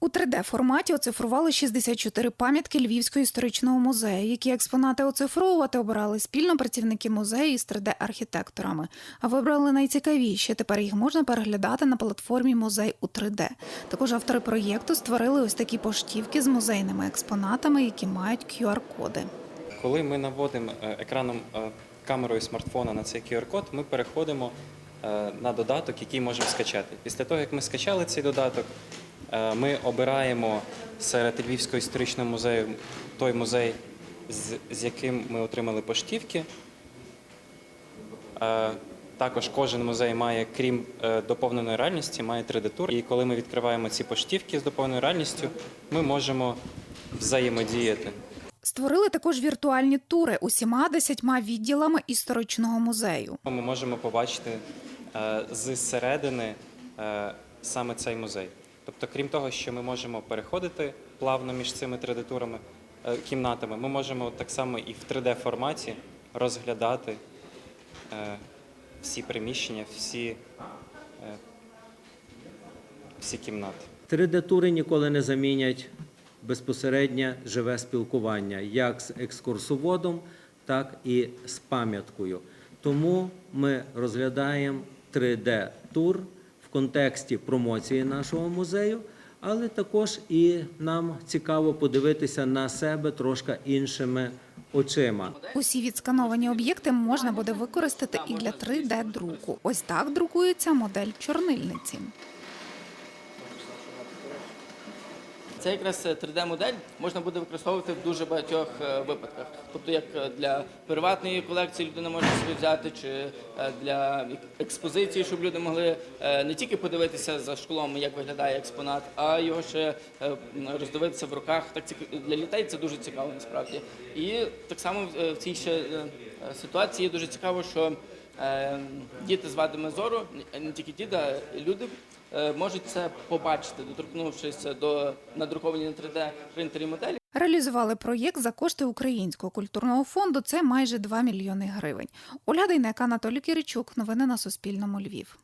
У 3D-форматі оцифрували 64 пам'ятки Львівського історичного музею. Які експонати оцифровувати обирали спільно працівники музею із 3D-архітекторами. А вибрали найцікавіші. Тепер їх можна переглядати на платформі Музей у 3D. Також автори проєкту створили ось такі поштівки з музейними експонатами, які мають QR-коди. Коли ми наводимо е, екраном е, камерою смартфона на цей QR-код, ми переходимо е, на додаток, який можемо скачати. Після того, як ми скачали цей додаток, ми обираємо серед Львівського історичного музею той музей, з, яким ми отримали поштівки. Е, Також кожен музей має, крім е, доповненої реальності, має 3D-тур. І коли ми відкриваємо ці поштівки з доповненою реальністю, ми можемо взаємодіяти. Створили також віртуальні тури усіма десятьма відділами історичного музею. Ми можемо побачити е, зсередини е, саме цей музей. Тобто, крім того, що ми можемо переходити плавно між цими 3D-турами, е, кімнатами, ми можемо так само і в 3D-форматі розглядати е, всі приміщення, всі, е, всі кімнати. 3D-тури ніколи не замінять безпосереднє живе спілкування як з екскурсоводом, так і з пам'яткою. Тому ми розглядаємо 3D-тур контексті промоції нашого музею, але також і нам цікаво подивитися на себе трошки іншими очима. Усі відскановані об'єкти можна буде використати і для 3D-друку. Ось так друкується модель чорнильниці. Це якраз 3D-модель можна буде використовувати в дуже багатьох е, випадках. Тобто, як е, для приватної колекції людина може собі взяти, чи е, для експозиції, щоб люди могли е, не тільки подивитися за шклом, як виглядає експонат, а його ще е, роздивитися в руках. Так для дітей це дуже цікаво насправді. І так само е, в цій ще е, е, ситуації дуже цікаво, що е, діти з вадами зору, не- тільки діти, а люди е, можуть це побачити, доторкнувшись до надруковані на 3D принтері моделі. Реалізували проєкт за кошти Українського культурного фонду. Це майже 2 мільйони гривень. Оля Дейнека, Анатолій Киричук. Новини на Суспільному. Львів.